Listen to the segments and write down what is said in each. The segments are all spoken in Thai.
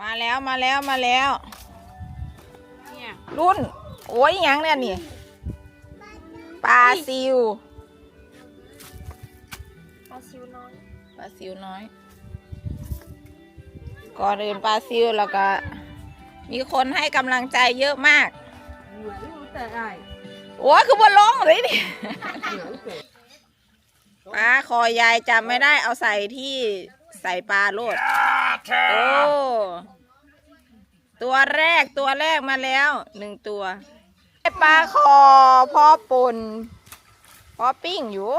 มาแล้วมาแล้วมาแล้วเนี่ยรุ่น โอ้ยหยังเนี่ยนี่ปลาซิวปลาซิวน้อยปลาซิวน้อย ก่อนอื่นปลาซิวแล้วก็ มีคนให้กำลังใจเยอะมากเหมือนรู้แต่ได้โอ้ยคือบนลงเลยนี่ปลาคอยายจำไม่ได้เอาใส่ที่ ใส่ปลาโลดโอ้ตัวแรกตัวแรกมาแล้วหนึ่งตัวได้ปลาคอพ่อปุ่นพ่อปิ้งอยู่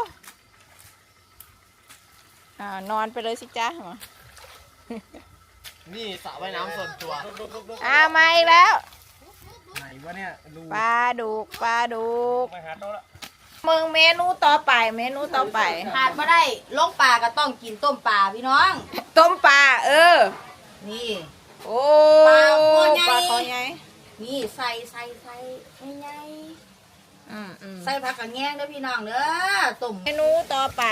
อ่านอนไปเลยสิจ้านี่สระว่ายน้ำส่วนตัวอ่ามาอีกแล้ว ไหนวะเนี่ยดูปลาดุกปลาดุกไปหาโต๊ะละ มึงเมนูต่อไปเมนูต่อไป ขาดมาได้ลงปลาก็ต้องกินต้มปลาพี่น้อง ต้มปลาเออ นี่ โอ้ปลาคอใหญ่ ปลาคอใหญ่นี่ใส่ใส่ใส่ใหญ่อืมอืมๆใส่ผักกระแยงเด้อพี่น้องเด้อต้มเมนูต่อไป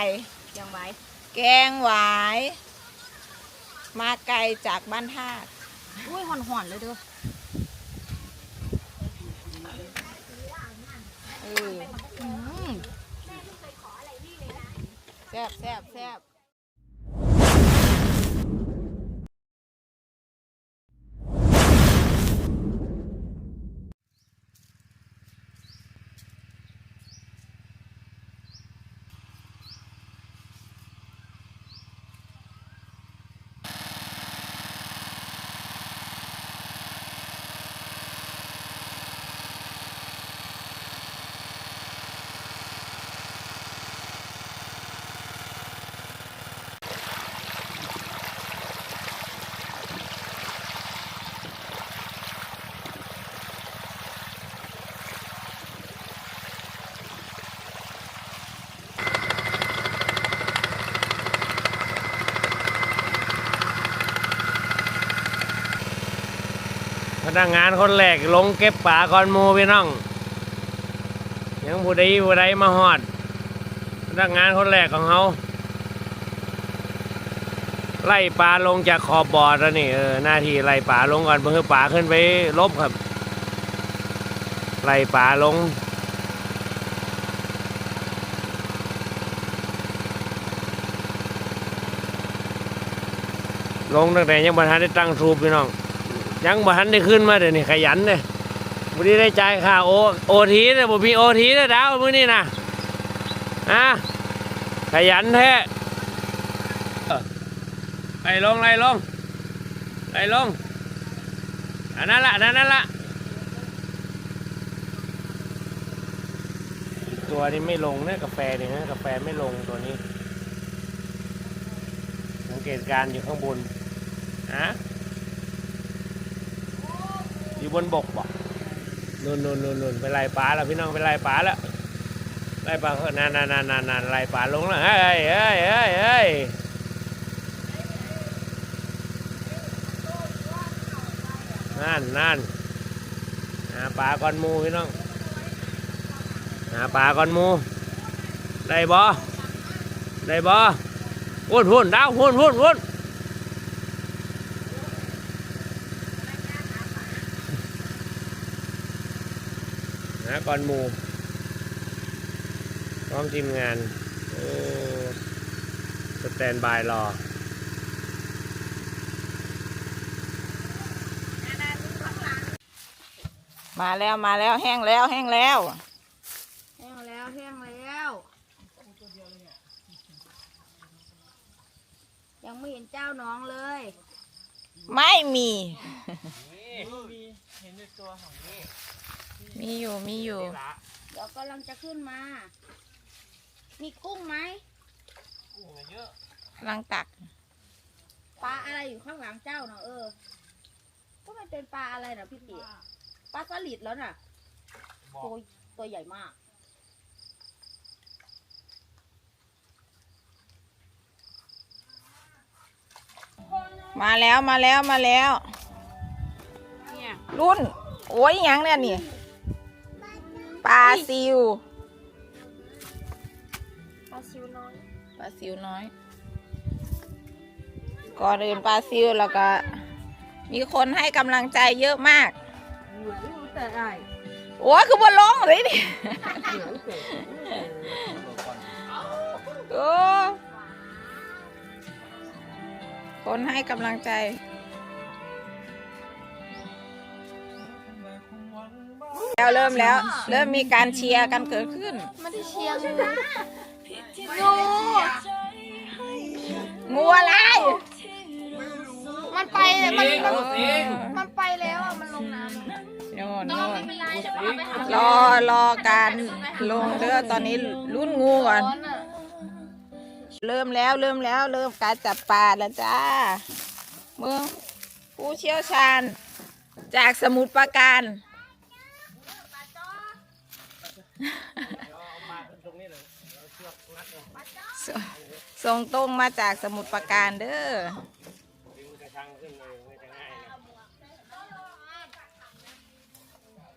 ยังไว้แกงหวาย มาไกลจากบ้านท่าตุอุ้ยห่อนๆเลยเด้อเออ อืม แซ่บแซ่บแซ่บ นักงานคนแรกลงเก็บป่าก่อนมูพี่น้อง ยังผู้ใดผู้ใดมาหอด พนักงานคนแรกของเขาไล่ปลาลงจากขอบบอดแล้วนี่เออหน้าที่ไล่ปลาลงก่อนเพื่อปลาขึ้นไปลบครับ ไล่ปลาลงลงตั้งแต่ยังบัทันได้ตั้งทูปพี่น้อง ยังบัทันได้ขึ้นมาเดี๋ยวนี้ขยันเลยวันนี้ได้จ่ายค่าโอโอทีเลยผมมีโอทีเลยดาวมื้อนี้นะอะขยันแท้ไล่ลงไล่ลงไล่ลงอันนั้นละอันนั้นละตัวนี้ไม่ลงเนี่ยกาแฟเนี่ยนะกาแฟไม่ลงตัวนี้สังเกตการณ์อยู่ข้างบนฮะ อยู่บนบกบ่นู่นนู่นนู่นนู่นไปไล่ปลาแล้วพี่น้องไปไล่ปลาแล้วไล่ปลาเนานนานนานนานานไล่ปลาลงแล้วเฮ้ยเฮ้ยเฮ้ยเฮ้ยนั่นนั่นหาปลาก่อนมูพี่น้องหาปลาก่อนมูได้บ่ได้บ่หุ่นหุ่นดาวหุ่นหุ่นหุ่น นะก่อนหมูพร้อมทีมงาน โอ้สแตนบายรอมาแล้วมาแล้วแห้งแล้วแห้งแล้วแห้งแล้วแห้งแล้ว ยังไม่เห็นเจ้าน้องเลย ไม่มี มีอยู่มีอยู่เดี๋ยวกำลังจะขึ้นมา มีกุ้งไหมกำลังตัก ปลาอะไรอยู่ข้างหลังเจ้าเนาะเออ ก็มันเป็นปลาอะไรนะพี่ติปลาสลิดแล้วน่ะตัวตัวใหญ่มาก มาแล้วมาแล้วมาแล้วเนี่ย รุ่น โอ้ยหยังเนี่ยนี่ปลาซิวปลาซิวน้อยปลาซิวน้อย ก่อนอื่นปลาซิวแล้วก็มมีคนให้กำลังใจเยอะมากแต่ไอ้โอ้ยคือบนลงเลยนี่โอ้คนให้กำลังใจ แล้วเริ่มแล้ว เริ่มมีการเชียร์กันเกิดขึ้นไม่ได้เชียร์งูงูอะไร มันไปเลยมันงูสิงมันไปแล้วอะ มันลงน้ำแล้วโน่นน้อโน่งไม่นเป็นไรเดี๋ยวเอาไปหารอรอการลงเรือตอนนี้รุ่นงูก่อน ร้อนอะเริ่มแล้วเริ่มแล้วเริ่มการจับปลาแล้วจ้าเมืองผู้เชี่ยวชาญ จากสมุทรปราการ สส่งตรงมาจากสมุทรปราการเด้อดึงกระชังขึ้นเลยไม่จะง่ายนะ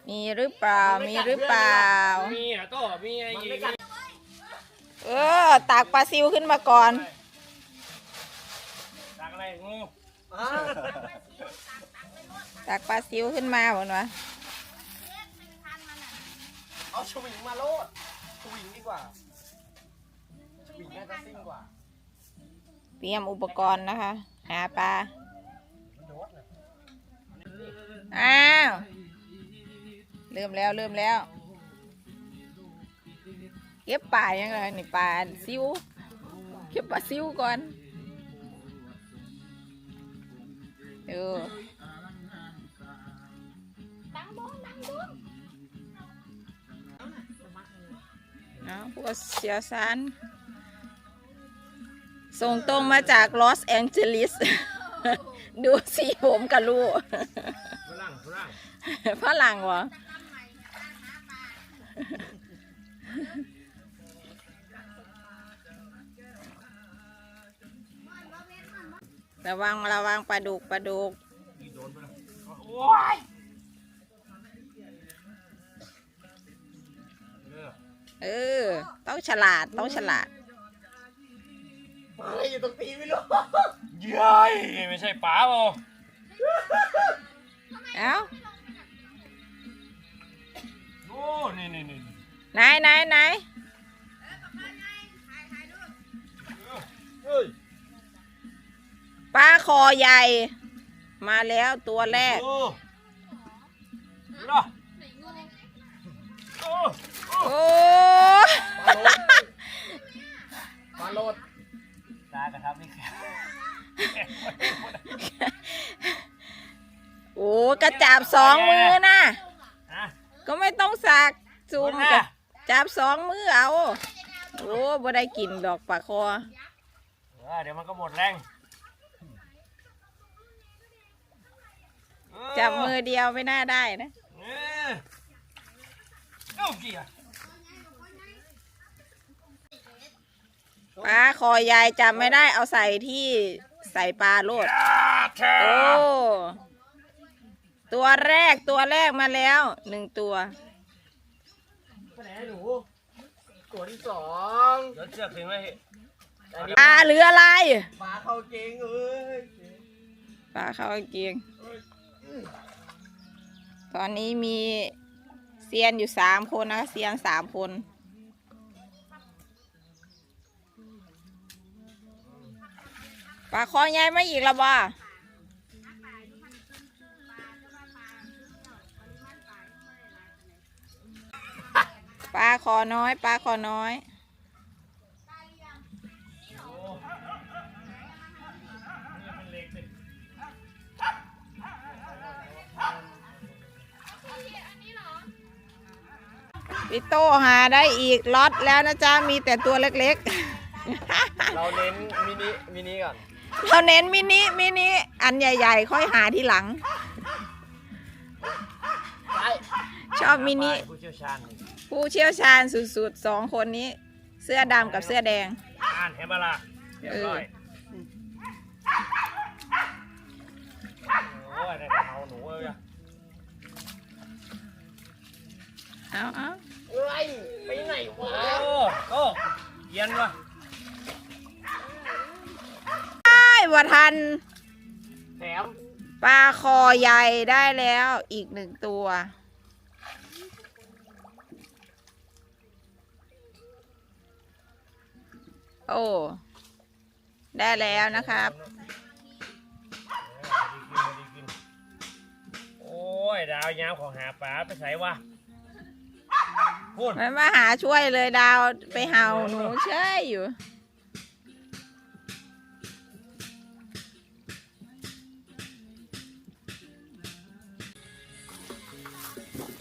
มีหรือเปล่า มีหรือเปล่า มีอะก็มีอะไรอีกเออ ตากปลาซิวขึ้นมาก่อนจากอะไรงูตากปลาซิวขึ้นมาหมดวะ เอาชวิงมาโลดชวิงดีกว่าชวิงน่าจะซิ่งกว่าเตรียมอุปกรณ์นะคะ หาปลาโดดนะอ้าว เริ่มแล้วเริ่มแล้ว เก็บปลายังไงนี่ปลาซิวเก็บปลาซิวก่อน เออ เอาพวกเสียสารส่งตรงมาจากลอสแองเจลิส ดูสีผมกับลูกฝรั่งฝรั่งฝรั่งเหรอระวังระวังปลาดุกปลาดุกโอ้ย เออเออ ต้องฉลาดต้องฉลาดอะไรอยู่ตรงตีไม่รู้เย้ยไม่ใช่ป๋าเปล่าเอ้าโอ้นี่นี่นี่ไหนไหนไหนเฮ้ยปลาคอใหญ่ มาแล้วตัวแรกโอ้ดูนะ โอ้โอ้ปลาโลดตากระทับนี่แค่โอ้กระจับสองมือนะฮะก็ไม่ต้องสักซูมหมดกันะบจับสองมือเอา โอ้บ่ได้กินดอกปลาคอ เออเดี๋ยวมันก็หมดแรงเจับมือเดียวไม่น่าได้นะ เออเอ้าเกี่ย ปลาคอใหญ่จับไม่ได้เอาใส่ที่ใส่ปลาโลดอ่าแท้โอ้ตัวแรกตัวแรกมาแล้วหนึ่งตัวไปไหนหนูตัวที่สองเดี๋ยวเชือกถึงไว้อันนี้ปลาหรืออะไรปลาเข้าเกงเอ้ยปลาเข้ากางเกงตอนนี้มีเซียนอยู่สามคนนะเซียนสามคน ปลาคอใหญ่มาอีกแล้วบ่ปลาคอน้อย ปลาคอน้อยพี่โตหาได้อีกล็อตแล้วนะจ๊ะ มีแต่ตัวเล็กๆ เราเน้นมินิมินิก่อน เราเน้นมินิมินิอันใหญ่ๆ ค่อยหาทีหลัง ไปชอบมินิ ผู้เชี่ยวชาญนี่ผู้เชี่ยวชาญสุดๆสองคนนี้ เสื้อดำกับเสื้อแดง อ่านเห็นปะล่ะเรียบร้อยโอ้ยได้แต่เอาหนูเอ้ยเอาเอาเอ้ยไปไหนวะโอ้โอ้เย็นวะ ไอ้วัทัน แถมปปลาคอใหญ่ได้แล้วอีกหนึ่งตัว โอ้ ได้แล้วนะครับ โอ้ย ดาวยาวของหาปลาไปใส่วะพูดมันมาหาช่วยเลยดาวไปเห่าหนูเช่ยอยู่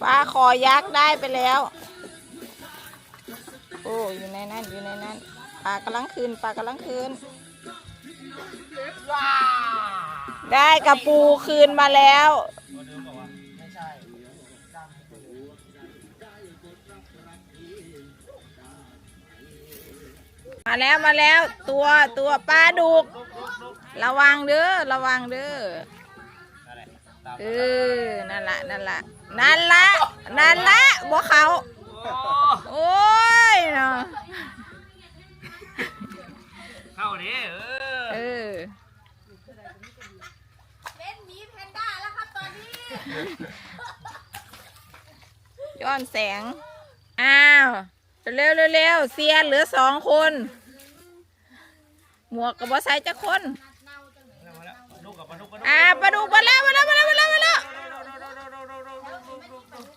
ปลาคอยักษ์ได้ไปแล้ว โอ้อยู่ในนั้นอยู่ในนั้นปลากำลังคืนปลากำลังคืน ได้กระปูคืนมาแล้ว มาแล้วมาแล้วตัวตัวปลาดุก ระวังเด้อระวังเด้อ เออ นั่นละนั่นละนั่นละนั่นละบัวเขา โอ้ยเนาะ เข้าดิเออเออ เป็นหมีแพนด้าแล้วครับตอนนี้ย้อนแสง อ้าว เร็วเร็วเร็วเสียเหลือสองคน หมวกกับบอใส่จะคน อ่าปลาดุกมาแล้วมาแล้วมาแล้วมาแล้วมาแล้ว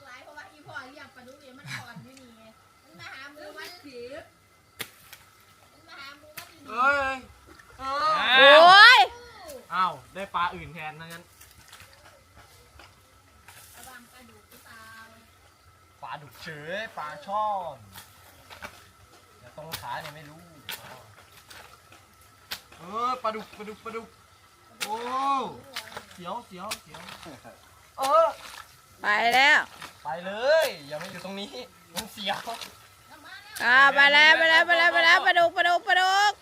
หลายเพราะว่าอีพ่อเลี้ยงปลาดุกเนี่ยมันอ่อนไม่มีไงมันมาหามือมันถือมันมาหามือมันถือเอ้ยเอ้ยโอ้ยอ้าวได้ปลาอื่นแทนนะงั้นระวังปลาดุกหรือเปล่าปลาดุกเฉยปลาช่อนแต่ตรงขาเนี่ยไม่รู้ เออปลาดุกปลาดุกปลาดุก โอ้เสียวเสียวเสียวเออ ไปแล้วไปเลย อย่ามาอยู่ตรงนี้ มันเสียวอ่าไปแล้วไปแล้วไปแล้วไปแล้วปลาดุกปลาดุกปลาดุก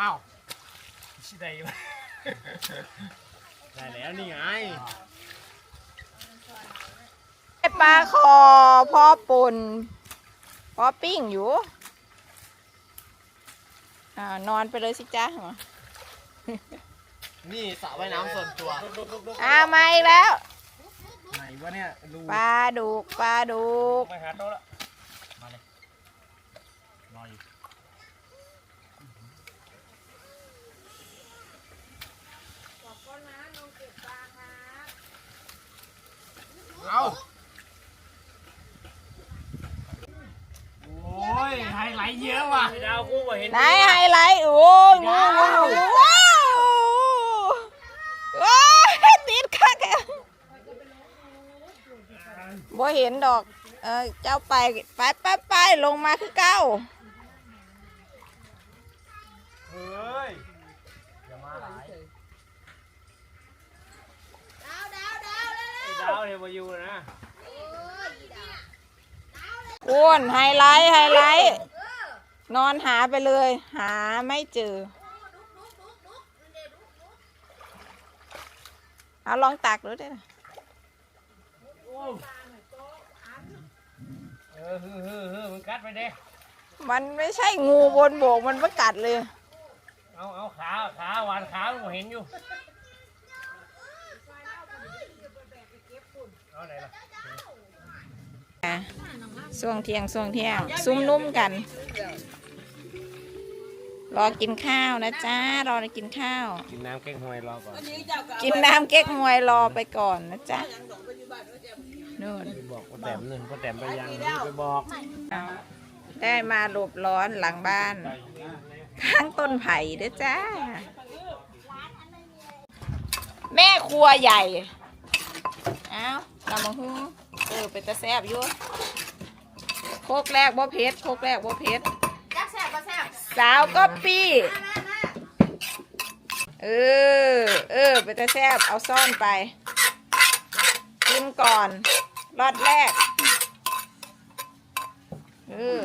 อ้าวชิได้ไหมได้แล้วนี่ไงปลาคอพ่อปุ่นพ่อปิ้งอยู่ อ่านอนไปเลยสิจ้านี่สระว่ายน้ำส่วนตัวอ่ามาอีกแล้วไหนวะเนี่ยรูปลาดุกปลาดุกไปหาโต๊ะละมาเลยรออยู่เอาโอ้ยไฮไลท์เยอะว่ะ ดาวคู่ว่าเห็นไหนไฮไลท์โอ้ยงูงูว้าวว้าวติดคักอะบ่เห็นดอก เออเจ้าไปไปไปไปลงมาคือเก้าเฮ้ยอย่ามาหลายดาวดาวดาวเร็วดาวเนี่ยมาอยู่นะๆโอ้ยอีดาวอ้วนไฮไลท์ไฮไลท์ นอนหาไปเลย หาไม่เจอเอาลองตักดูได้นะเออฮือฮือฮือมันกัดไปเด้มันไม่ใช่งูบนโบกมันประกัดเลย เอาเอาขาขาหวานขาผมเห็นอยู่ เอาไหนล่ะ ช่วงเที่ยงช่วงเที่ยง ซุ้มนุ่มกัน รอกินข้าวนะจ้ารอกินข้าว กินน้ำแกงหวยรอก่อนกินน้ำเก๊กฮวยรอไปก่อนนะจ๊ะนู่นไปบอกป้าแต้มหนึ่งป้าแต้มไปยังไปบอกเอาได้มาหลบร้อนหลังบ้าน ข้างต้นไผ่เด้อจ้า แม่ครัวใหญ่ เอานำมาหุ้ง เออเป็นตะแซบอยู่โคกแรกบ่เพชรโคกแรกบ่เพชรจักแซ่บก็แซ่บสาวก็ปี้มามาเออ เออเป็นตะแซบเอาซ่อนไปกินก่อนรอดแรก เออ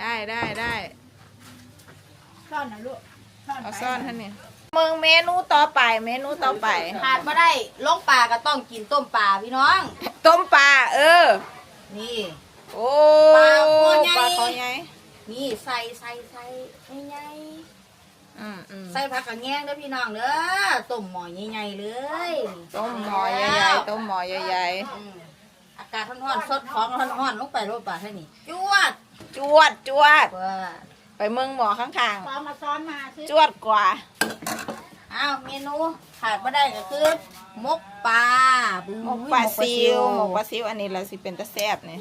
ได้ได้ได้ซ่อนนะลูกเอาซ่อนท่านนี่ มึงเมนูต่อไปเมนูต่อไป ขาดมาได้ลงปลาก็ต้องกินต้มปลาพี่น้อง ต้มปลาเออ นี่ โอ้ปลาคอใหญ่ ปลาคอใหญ่นี่ใส่ใส่ใส่ใหญ่ใส่ผักกระแยงเด้อพี่น้องเด้อต้มหม้อใหญ่ๆเลยต้มหม้อใหญ่ๆต้มหม้อใหญ่อืมอากาศร้อนๆสดของร้อนๆลงไปโรดป่าให้นี่จวดๆจวดจวด ว่า ไปเมืองหมอข้างซ้อมมาซ้อมมาสิๆ จวดกว่า อ้าวเมนูขาดไม่ได้ก็คือมกปลาหมกปลาซิวหมกปลาซิวอันนี้ละสิเป็นตะแซ่บนี่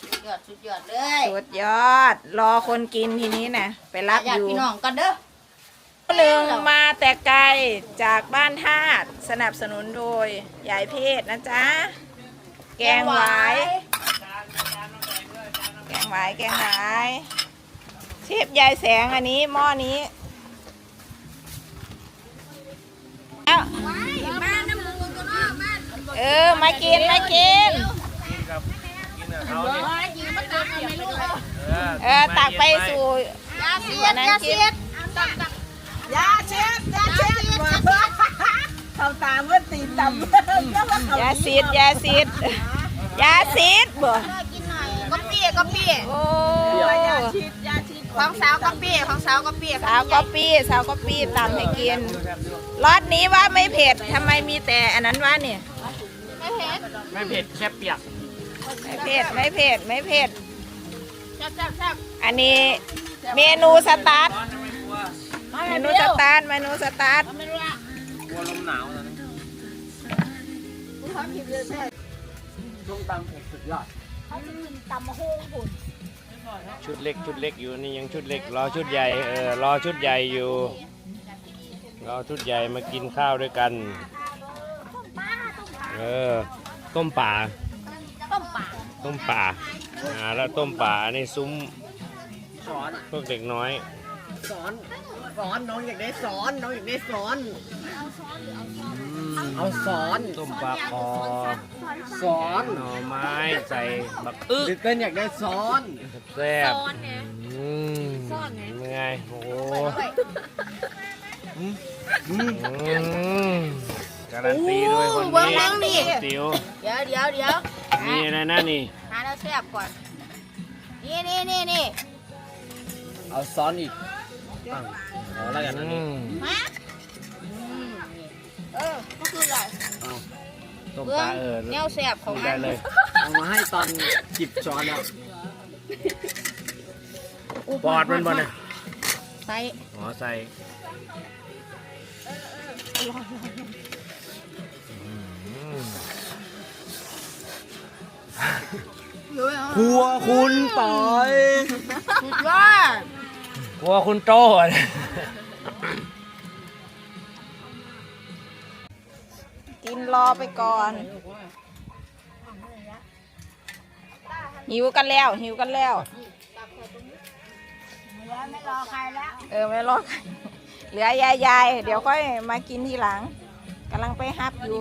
สุดยอดสุดยอดเลยสุดยอด รอคนกินทีนี้นะไปรับอยาอกยู่พี่น้องกันเด้อ หนึ่งมาแต่ไกลจากบ้านธาตุสนับสนุนโดยยายเพศนะจ๊ะ แกงหวาย แกงหวายแกงหวาย เชฟยายแสงอันนี้หม้อนี้เอามาน้ำมูกตัวน้องมาเออมากินมากินกินกับกินกับเขาเนี่ยยิงมาตักไม่รู้เออเออตักไปสู่ยาเสียดยาเสียดตักตักยาเช็ดยาเช็ดเขาตามว่าตีตำยาซีดยาซีดยาซีดบ่กินหน่อยก็เปียก็เปียโอ้ ของสาวก็เปียของสาวก็เปียสาวก็ปี้สาวก็ปี้ตำให้กินรสนี้ว่าไม่เผ็ดทำไมมีแต่อันนั้นวะเนี่ยไม่เผ็ดไม่เผ็ดแค่เปียกไม่เผ็ดไม่เผ็ดไม่เผ็ดแซ่บแซ่บแซ่บอันนี้เมนูสตาร์ทเมนูสตาร์ทเมนูสตาร์ทไม่รู้ละกลัวลมหนาวตอนนี้ส้มตำเผ็ดสุดยอด ชุดเล็กชุดเล็กอยู่นี่ยังชุดเล็กรอชุดใหญ่เออรอชุดใหญ่อยู่รอชุดใหญ่มากินข้าวด้วยกันเออต้มป่าต้มปลาต้มป่าอ่าแล้วต้มป่าในซุ้มสอนพวกเด็กน้อยสอนสอนน้องอยากได้สอนน้องอยากได้สอนเอาสอน ต้มปลาคอสอนหน่อไม้ใส่บักอึดิเต้นอยากได้สอนแซ่บอืมยังไงโอ้โหอืมการันตีด้วยคนนี้ติ๋วเดี๋ยวเดี๋ยวเดี๋ยวนี่อะไรนะนี่หาแล้วแซ่บก่อน นี่นี่นี่นี่เอาสอนอีกตั้งขอแล้วกันอันอืนี้มมา เออก็คืออะไรต้มเบื้ปอลางเออแนวแซ่บของได้มันเลยเอามาให้ตอนจิบช้อนแล้วปอดมันบ่เนี่ยใส่อ๋อใส่อืมครัวคุณต่อย สุดยอด กลัวคุณโตอะเนี่ย รอไปก่อน หิวกันแล้ว หิวกันแล้ว ไม่รอใครแล้ว เออไม่รอใครเหลือยายยายเดี๋ยวค่อยมากินทีหลังกำลังไปฮับอยู่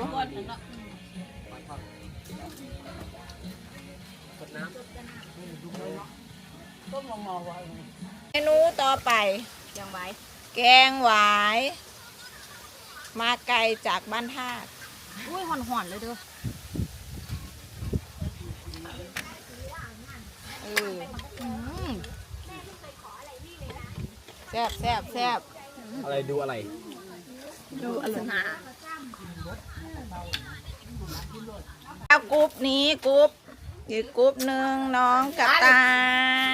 เมนูต่อไปแกงหวาย มาไกลจากบ้านธา อุ้ยหอนๆเลยเด้อเออแซ่บแซ่บแซ่บอะไร ดูอะไรเอากรุ๊ปนี้กรุ๊ปอีกกรุ๊ปหนึ่งน้องกับตา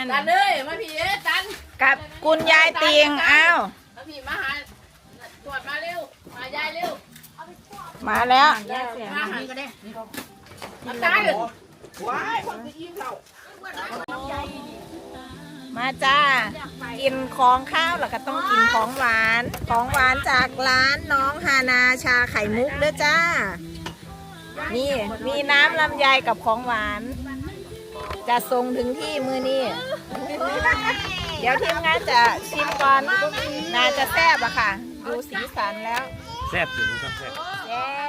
ลจันเลยมาพี่เอ้จันกับคุณยายเตียงอ้าวมาพี่มาหาตรวจมาเร็ว มายายเร็ว มาแล้วมาหาก็ได้มาตายเลยมาจ้า กินของข้าวแล้วก็ต้องกินของหวาน ของหวานจากร้านน้องฮานาชาไข่มุกเด้อจ้า นี่มีน้ำลำไยกับของหวาน จะส่งถึงที่มือนี่เดี๋ยวทีมงานจะชิมก่อนน่าจะแซ่บอะค่ะ ดูสีสันแล้ว แซ่บถึงครับแซ่บ แซ่บ